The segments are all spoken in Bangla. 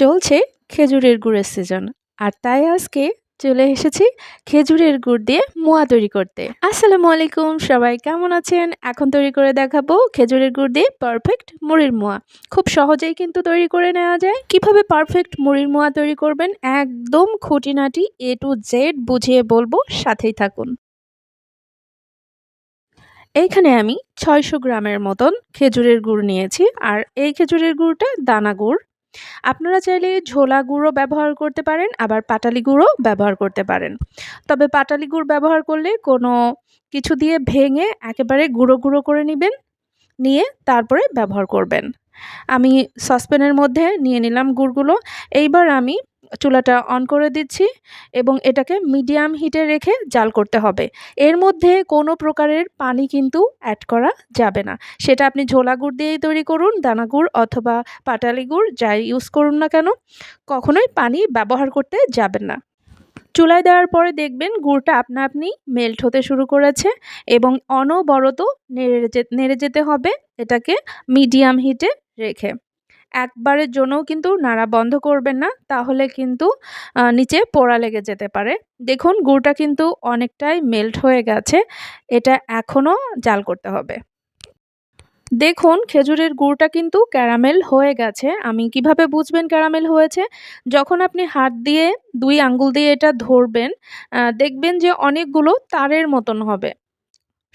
চলছে খেজুরের গুড়ের সিজন আর তাই আজকে চলে এসেছি খেজুরের গুড় দিয়ে মোয়া তৈরি করতে। আসসালামু আলাইকুম, সবাই কেমন আছেন? এখন তৈরি করে দেখাবো খেজুরের গুড় দিয়ে পারফেক্ট মুড়ির মোয়া। খুব সহজেই কিন্তু তৈরি করে নেওয়া যায়। কীভাবে পারফেক্ট মুড়ির মোয়া তৈরি করবেন একদম খুঁটিনাটি এ টু জেড বুঝিয়ে বলব, সাথেই থাকুন। এইখানে আমি ছয়শো গ্রামের মতন খেজুরের গুড় নিয়েছি, আর এই খেজুরের গুড়টা দানা গুড় আপনারা চাইলে ঝোলা গুঁড়ো ব্যবহার করতে পারেন, আবার পাটালি গুঁড়ো ব্যবহার করতে পারেন। তবে পাটালি গুড় ব্যবহার করলে কোনো কিছু দিয়ে ভেঙে একেবারে গুঁড়ো গুঁড়ো করে নেবেন, নিয়ে তারপরে ব্যবহার করবেন। আমি সসপ্যানের মধ্যে নিয়ে নিলাম গুড়গুলো। এইবার আমি চুলাটা অন করে দিচ্ছি এবং এটাকে মিডিয়াম হিটে রেখে জাল করতে হবে। এর মধ্যে কোনো প্রকারের পানি কিন্তু অ্যাড করা যাবে না। সেটা আপনি ঝোলা গুড় দিয়েই তৈরি করুন, দানা গুড় অথবা পাটালি গুড় যাই ইউজ করুন না কেন, কখনোই পানি ব্যবহার করতে যাবেন না। চুলায় দেওয়ার পরে দেখবেন গুড়টা আপনা আপনি মেল্ট হতে শুরু করেছে এবং অনবরত নেড়ে নেড়ে যেতে হবে এটাকে মিডিয়াম হিটে রেখে। একবারের জন্যও কিন্তু নাড়া বন্ধ করবেন না, তাহলে কিন্তু নিচে পোড়া লেগে যেতে পারে। দেখুন গুড়টা কিন্তু অনেকটাই মেল্ট হয়ে গেছে, এটা এখনও জাল করতে হবে। দেখুন খেজুরের গুড়টা কিন্তু ক্যারামেল হয়ে গেছে। আমি কীভাবে বুঝবেন ক্যারামেল হয়েছে? যখন আপনি হাত দিয়ে, দুই আঙ্গুল দিয়ে এটা ধরবেন দেখবেন যে অনেকগুলো তারের মতন হবে।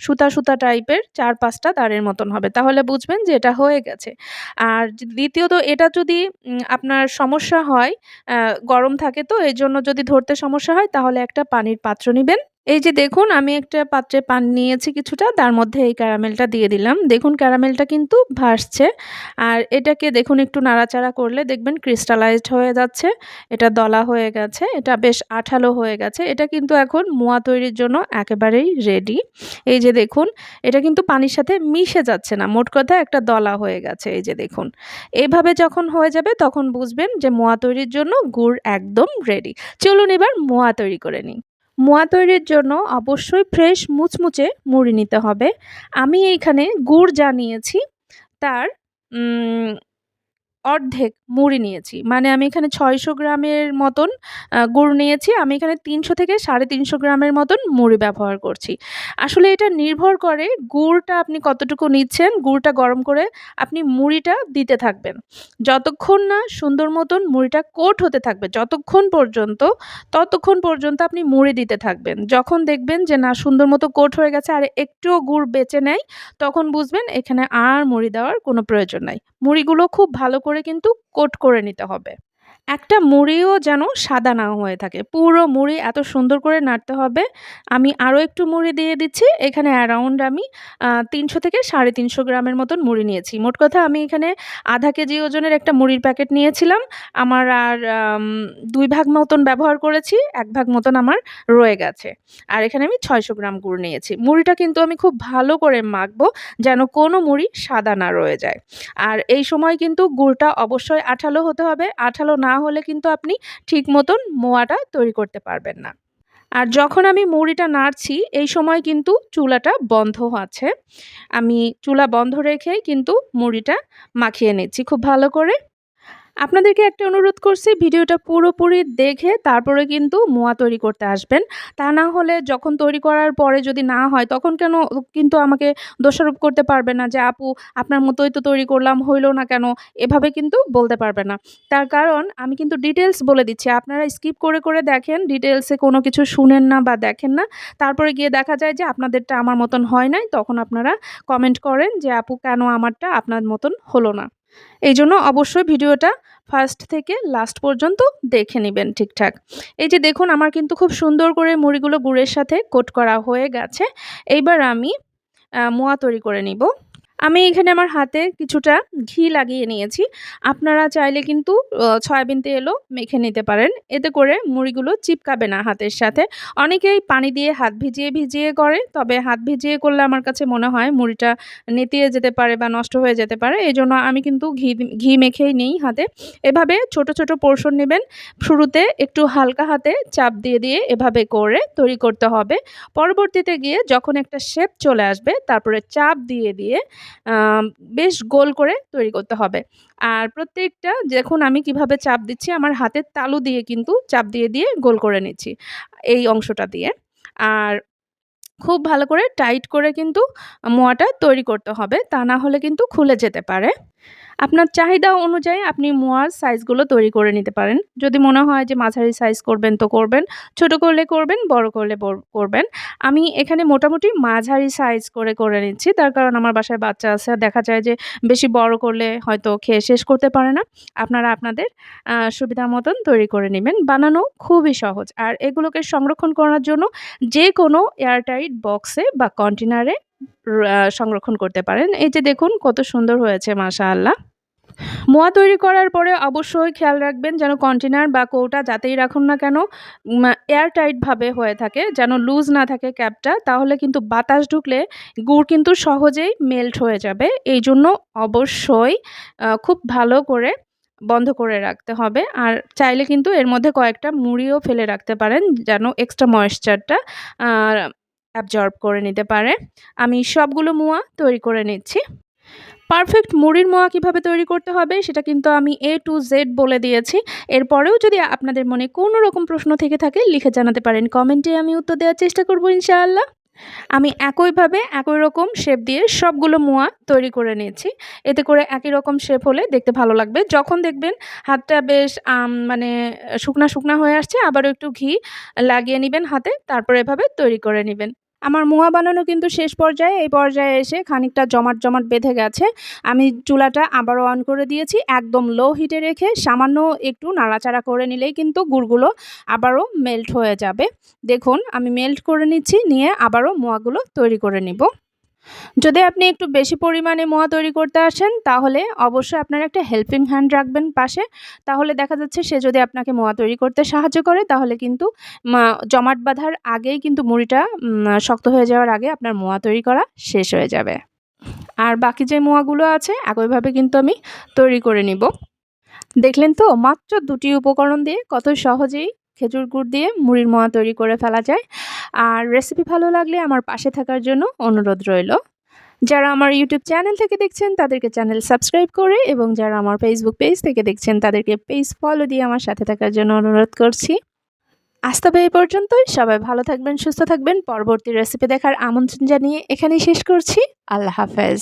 সুতা সুতা টাইপের চার পাঁচটা তারের মতন হবে। তাহলে বুঝবেন যে এটা হয়ে গেছে। আর দ্বিতীয়ত এটা যদি আপনার সমস্যা হয় গরম থাকে তো এই জন্য যদি ধরতে সমস্যা হয়, তাহলে একটা পানির পাত্র নেবেন। এই যে দেখুন, আমি একটা পাত্রে পান নিয়েছি কিছুটা, তার মধ্যে এই ক্যারামেলটা দিয়ে দিলাম। দেখুন, ক্যারামেলটা কিন্তু ভাসছে। আর এটাকে দেখুন, একটু নাড়াচাড়া করলে দেখবেন ক্রিস্টালাইজড হয়ে যাচ্ছে। এটা দলা হয়ে গেছে, এটা বেশ আঠালো হয়ে গেছে। এটা কিন্তু এখন মোয়া তৈরির জন্য একেবারেই রেডি। এই যে দেখুন, এটা কিন্তু পানির সাথে মিশে যাচ্ছে না। মোট কথা একটা দলা হয়ে গেছে, এই যে দেখুন। এইভাবে যখন হয়ে যাবে, তখন বুঝবেন যে মোয়া তৈরির জন্য গুড় একদম রেডি। চলুন এবার মোয়া তৈরি করে নিই। মোয়া তৈরির জন্য অবশ্যই ফ্রেশ মুচমুচে মুড়ি নিতে হবে। আমি এইখানে গুড় জানিয়েছি। তার অর্ধেক মুড়ি নিয়েছি। মানে আমি এখানে ছয়শো গ্রামের মতন গুড় নিয়েছি। আমি এখানে তিনশো থেকে সাড়ে তিনশো গ্রামের মতন মুড়ি ব্যবহার করছি। আসলে এটা নির্ভর করে গুড়টা আপনি কতটুকু নিচ্ছেন, গুড়টা গরম করে আপনি মুড়িটা দিতে থাকবেন। যতক্ষণ না সুন্দর মতন মুড়িটা কোট হতে থাকবে, যতক্ষণ পর্যন্ত, ততক্ষণ পর্যন্ত আপনি মুড়ি দিতে থাকবেন। যখন দেখবেন যে না, সুন্দর মতো কোট হয়ে গেছে আর একটুও গুড় বেঁচে নেয় তখন বুঝবেন এখানে আর মুড়ি দেওয়ার কোনো প্রয়োজন নাই। মুড়িগুলো খুব ভালো করে কিন্তু কোট করে নিতে হবে। একটা মুড়িও যেন সাদা না হয়ে থাকে। পুরো মুড়ি এত সুন্দর করে নাড়তে হবে। আমি আরও একটু মুড়ি দিয়ে দিচ্ছি। এখানে অ্যারাউন্ড আমি তিনশো থেকে সাড়ে তিনশো গ্রামের মতন মুড়ি নিয়েছি। মোট কথা আমি এখানে আধা কেজি ওজনের একটা মুড়ির প্যাকেট নিয়েছিলাম। আমার আর দুই ভাগ মতন ব্যবহার করেছি। এক ভাগ মতন আমার রয়ে গেছে। আর এখানে আমি ছয়শো গ্রাম গুড় নিয়েছি। মুড়িটা কিন্তু আমি খুব ভালো করে মাখবো যেন কোনো মুড়ি সাদা না রয়ে যায়। আর এই সময় কিন্তু গুড়টা অবশ্যই আঠালো হতে হবে। আঠালো না হলে কিন্তু আপনি ঠিক মতন মোয়াটা তৈরি করতে পারবেন না। আর যখন আমি মুড়িটা নাড়ছি, এই সময় কিন্তু চুলাটা বন্ধ আছে। আমি চুলা বন্ধ রেখেই কিন্তু মুড়িটা মাখিয়ে নিচ্ছি খুব ভালো করে। আপনাদেরকে একটা অনুরোধ করছি, ভিডিওটা পুরোপুরি দেখে তারপরে কিন্তু মোয়া তৈরি করতে আসবেন। তা না হলে যখন তৈরি করার পরে যদি না হয়, তখন কেন কিন্তু আমাকে দোষারোপ করতে পারবে না যে, আপু, আপনার মতোই তো তৈরি করলাম, হইল না কেন? এভাবে কিন্তু বলতে পারবে না। তার কারণ আমি কিন্তু ডিটেলস বলে দিচ্ছি। আপনারা স্কিপ করে করে দেখেন ডিটেলসে কোনো কিছু শুনেন না বা দেখেন না। তারপরে গিয়ে দেখা যায় যে, আপনাদেরটা আমার মতন হয় নাই। তখন আপনারা কমেন্ট করেন যে, আপু, কেন আমারটা আপনার মতন হলো না? এই জন্য অবশ্যই ভিডিওটা ফার্স্ট থেকে লাস্ট পর্যন্ত দেখে নেবেন ঠিকঠাক। এই যে দেখুন, আমার কিন্তু খুব সুন্দর করে মুড়িগুলো গুড়ের সাথে কোট করা হয়ে গেছে। এইবার আমি মোয়া তৈরি করে নিব। আমি এখানে আমার হাতে কিছুটা ঘি লাগিয়ে নিয়েছি। আপনারা চাইলে কিন্তু সয়াবিন তেলও মেখে নিতে পারেন। এতে করে মুড়িগুলো চিপকাবে না হাতের সাথে। অনেকেই পানি দিয়ে হাত ভিজিয়ে ভিজিয়ে করে, তবে হাত ভিজিয়ে করলে আমার কাছে মনে হয় মুড়িটা নেতিয়ে যেতে পারে বা নষ্ট হয়ে যেতে পারে। এই জন্য আমি কিন্তু ঘি ঘি মেখেই নিই হাতে। এভাবে ছোট ছোট পোর্শন নেবেন। শুরুতে একটু হালকা হাতে চাপ দিয়ে দিয়ে এভাবে করে তৈরি করতে হবে। পরবর্তীতে গিয়ে যখন একটা শেপ চলে আসবে, তারপরে চাপ দিয়ে দিয়ে বেশ গোল করে তৈরি করতে হবে। আর প্রত্যেকটা দেখুন আমি কীভাবে চাপ দিচ্ছি আমার হাতের তালু দিয়ে কিন্তু চাপ দিয়ে, দিয়ে গোল করে নিচ্ছি এই অংশটা দিয়ে। আর খুব ভালো করে টাইট করে কিন্তু মোয়াটা তৈরি করতে হবে। তা না হলে কিন্তু খুলে যেতে পারে। আপনার চাহিদা অনুযায়ী আপনি মোয়ার সাইজগুলো তৈরি করে নিতে পারেন। যদি মনে হয় যে মাঝারি সাইজ করবেন তো করবেন, ছোট করলে করবেন, বড় করলে করবেন। আমি এখানে মোটামুটি মাঝারি সাইজ করে, করে নিচ্ছি। তার কারণ আমার বাসায় বাচ্চা আছে। দেখা যায় যে বেশি বড় করলে হয়তো খেয়ে শেষ করতে পারে না। আপনারা আপনাদের সুবিধা মতন তৈরি করে নেবেন বানানো খুবই সহজ। আর এগুলোকে সংরক্ষণ করার জন্য যেকোনো এয়ারটাইট বক্সে বা কন্টেনারে সংরক্ষণ করতে পারেন। এই যে দেখুন কত সুন্দর হয়েছে মাশাআল্লাহ। মোয়া তৈরি করার পরে অবশ্যই খেয়াল রাখবেন যেন কন্টেনার বা কৌটা যাতেই রাখুন না কেন, উম এয়ারটাইট হয়ে থাকে। যেন লুজ না থাকে ক্যাপটা। তাহলে কিন্তু বাতাস ঢুকলে গুড় কিন্তু সহজেই মেল্ট হয়ে যাবে। এই জন্য অবশ্যই খুব ভালো করে বন্ধ করে রাখতে হবে। আর চাইলে কিন্তু এর মধ্যে কয়েকটা মুড়িও ফেলে রাখতে পারেন, যেন এক্সট্রা ময়েশ্চারটা অ্যাবজর্ব করে নিতে পারে। আমি সবগুলো মোয়া তৈরি করে নিচ্ছি। পারফেক্ট মুড়ির মোয়া কীভাবে তৈরি করতে হবে সেটা কিন্তু আমি এ টু জেড বলে দিয়েছি। এরপরেও যদি আপনাদের মনে কোনো রকম প্রশ্ন থেকে থাকে লিখে জানাতে পারেন। কমেন্টে আমি উত্তর দেওয়ার চেষ্টা করব ইনশাআল্লাহ। আমি একইভাবে একই রকম শেপ দিয়ে সবগুলো মোয়া তৈরি করে নিয়েছি। এতে করে একই রকম শেপ হলে দেখতে ভালো লাগবে। যখন দেখবেন হাতটা বেশ মানে শুকনা, শুকনা হয়ে আসছে আবারও একটু ঘি লাগিয়ে নেবেন হাতে। তারপর এভাবে তৈরি করে নিবেন। আমার মোয়া বানানো কিন্তু শেষ পর্যায়ে। এই পর্যায়ে এসে খানিকটা জমাট, জমাট বেঁধে গেছে। আমি চুলাটা আবারও অন করে দিয়েছি। একদম লো হিটে রেখে সামান্য একটু নাড়াচাড়া করে নিলেই কিন্তু গুড়গুলো আবারও মেল্ট হয়ে যাবে। দেখুন আমি মেল্ট করে নিচ্ছি, নিয়ে আবারও মোয়াগুলো তৈরি করে নিব। যদি আপনি একটু বেশি পরিমাণে মোয়া তৈরি করতে আসেন, তাহলে অবশ্যই আপনার একটা হেল্পিং হ্যান্ড রাখবেন পাশে। তাহলে দেখা যাচ্ছে সে যদি আপনাকে মোয়া তৈরি করতে সাহায্য করে, তাহলে কিন্তু জমাট বাঁধার আগেই কিন্তু মুড়িটা শক্ত হয়ে যাওয়ার আগে আপনার মোয়া তৈরি করা শেষ হয়ে যাবে। আর বাকি যে মোয়াগুলো আছে, একইভাবে কিন্তু আমি তৈরি করে নিব। দেখলেন তো, মাত্র দুটি উপকরণ দিয়ে কত সহজেই খেজুর গুড় দিয়ে মুড়ির মোয়া তৈরি করে ফেলা যায়। আর রেসিপি ভালো লাগলে আমার পাশে থাকার জন্য অনুরোধ রইল। যারা আমার ইউটিউব চ্যানেল থেকে দেখছেন তাদেরকে চ্যানেল সাবস্ক্রাইব করে এবং যারা আমার ফেসবুক পেজ থেকে দেখছেন তাদেরকে পেজ ফলো দিয়ে আমার সাথে থাকার জন্য অনুরোধ করছি। আজ তবে এই পর্যন্তই। সবাই ভালো থাকবেন, সুস্থ থাকবেন। পরবর্তী রেসিপি দেখার আমন্ত্রণ জানিয়ে এখানেই শেষ করছি। আল্লাহ হাফেজ।